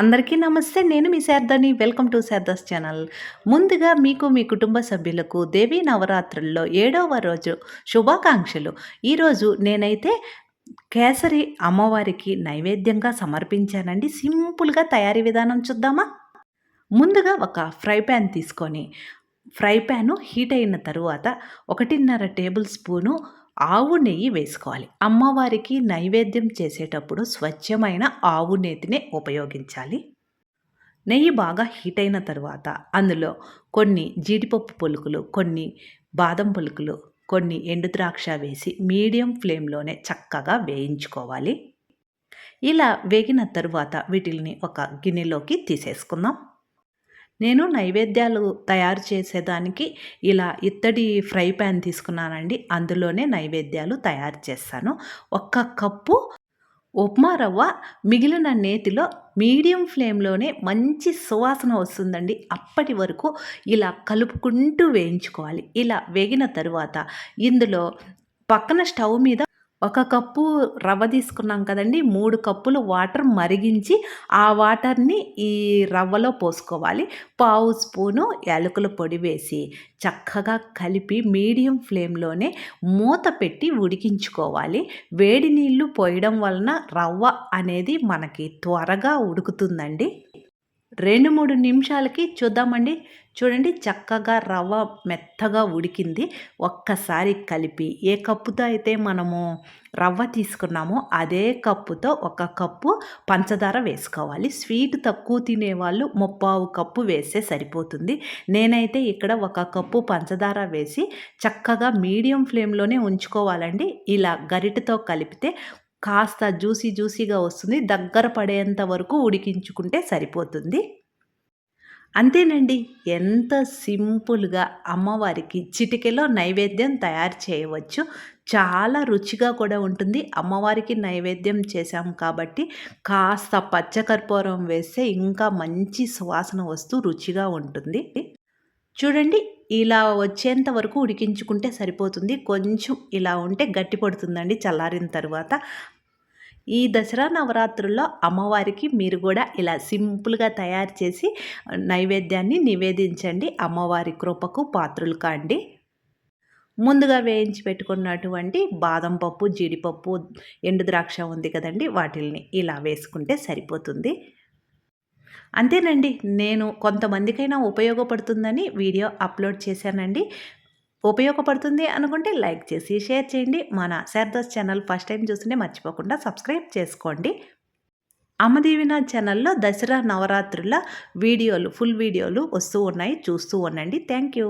అందరికీ నమస్తే నేను మీ శారదాని. Welcome to Sharada's channel. ముందుగా మీకు మీ కుటుంబ సభ్యులకు దేవీ నవరాత్రుల్లో ఏడవ రోజు శుభాకాంక్షలు. ఈరోజు నేనైతే కేసరి అమ్మవారికి నైవేద్యంగా సమర్పించానండి. సింపుల్గా తయారీ విధానం చూద్దామా? ముందుగా ఒక ఫ్రై ప్యాన్ తీసుకొని ఫ్రై ప్యాను హీట్ అయిన తరువాత ఒకటిన్నర టేబుల్ స్పూను ఆవు నెయ్యి వేసుకోవాలి. అమ్మవారికి నైవేద్యం చేసేటప్పుడు స్వచ్ఛమైన ఆవు నేతినే ఉపయోగించాలి. నెయ్యి బాగా హీట్ అయిన తర్వాత అందులో కొన్ని జీడిపప్పు పొలుకులు కొన్ని బాదం పొలుకులు కొన్ని ఎండు ద్రాక్ష వేసి మీడియం ఫ్లేమ్లోనే చక్కగా వేయించుకోవాలి. ఇలా వేగిన తరువాత వీటిల్ని ఒక గిన్నెలోకి తీసేసుకుందాం. నేను నైవేద్యాలు తయారు చేసేదానికి ఇలా ఇత్తడి ఫ్రై ప్యాన్ తీసుకున్నానండి. అందులోనే నైవేద్యాలు తయారు చేస్తాను. ఒక్క కప్పు ఉప్మా రవ్వ మిగిలిన నేతిలో మీడియం ఫ్లేమ్లోనే మంచి సువాసన వస్తుందండి. అప్పటి వరకు ఇలా కలుపుకుంటూ వేయించుకోవాలి. ఇలా వేగిన తరువాత ఇందులో పక్కన స్టవ్ మీద ఒక కప్పు రవ్వ తీసుకున్నాం కదండి. మూడు కప్పులు వాటర్ మరిగించి ఆ వాటర్ని ఈ రవ్వలో పోసుకోవాలి. పావు స్పూను యాలకుల పొడి వేసి చక్కగా కలిపి మీడియం ఫ్లేమ్లోనే మూత పెట్టి ఉడికించుకోవాలి. వేడి నీళ్ళు పోయడం వలన రవ్వ అనేది మనకి త్వరగా ఉడుకుతుందండి. రెండు మూడు నిమిషాలకి చూద్దామండి. చూడండి చక్కగా రవ్వ మెత్తగా ఉడికింది. ఒక్కసారి కలిపి ఏ కప్పుతో అయితే మనము రవ్వ తీసుకున్నామో అదే కప్పుతో ఒక కప్పు పంచదార వేసుకోవాలి. స్వీట్ తక్కువ తినేవాళ్ళు ముప్పావు కప్పు వేస్తే సరిపోతుంది. నేనైతే ఇక్కడ ఒక కప్పు పంచదార వేసి చక్కగా మీడియం ఫ్లేమ్లోనే ఉంచుకోవాలండి. ఇలా గరిటతో కలిపితే కాస్త జ్యూసీ జ్యూసీగా వస్తుంది. దగ్గర పడేంత వరకు ఉడికించుకుంటే సరిపోతుంది. అంతేనండి. ఎంత సింపుల్గా అమ్మవారికి చిటికెలో నైవేద్యం తయారు చేయవచ్చు. చాలా రుచిగా కూడా ఉంటుంది. అమ్మవారికి నైవేద్యం చేశాం కాబట్టి కాస్త పచ్చకర్పూరం వేస్తే ఇంకా మంచి సువాసన వస్తూ రుచిగా ఉంటుంది. చూడండి ఇలా వచ్చేంత వరకు ఉడికించుకుంటే సరిపోతుంది. కొంచెం ఇలా ఉంటే గట్టి పడుతుందండి చల్లారిన తర్వాత. ఈ దసరా నవరాత్రుల్లో అమ్మవారికి మీరు కూడా ఇలా సింపుల్గా తయారు చేసి నైవేద్యాన్ని నివేదించండి. అమ్మవారి కృపకు పాత్రలు కాండి. ముందుగా వేయించి పెట్టుకున్నటువంటి బాదం పప్పు జీడిపప్పు ఎండు ద్రాక్ష ఉంది కదండి వాటిల్ని ఇలా వేసుకుంటే సరిపోతుంది. అంతేనండి. నేను కొంతమందికైనా ఉపయోగపడుతుందని వీడియో అప్లోడ్ చేశానండి. ఉపయోగపడుతుంది అనుకుంటే లైక్ చేసి షేర్ చేయండి. మన శారదాస్ ఛానల్ ఫస్ట్ టైం చూస్తుంటే మర్చిపోకుండా సబ్స్క్రైబ్ చేసుకోండి. అమ్మదీవిన ఛానల్లో దసరా నవరాత్రుల వీడియోలు ఫుల్ వీడియోలు వస్తూ ఉన్నాయి. చూస్తూ ఉండండి. Thank you.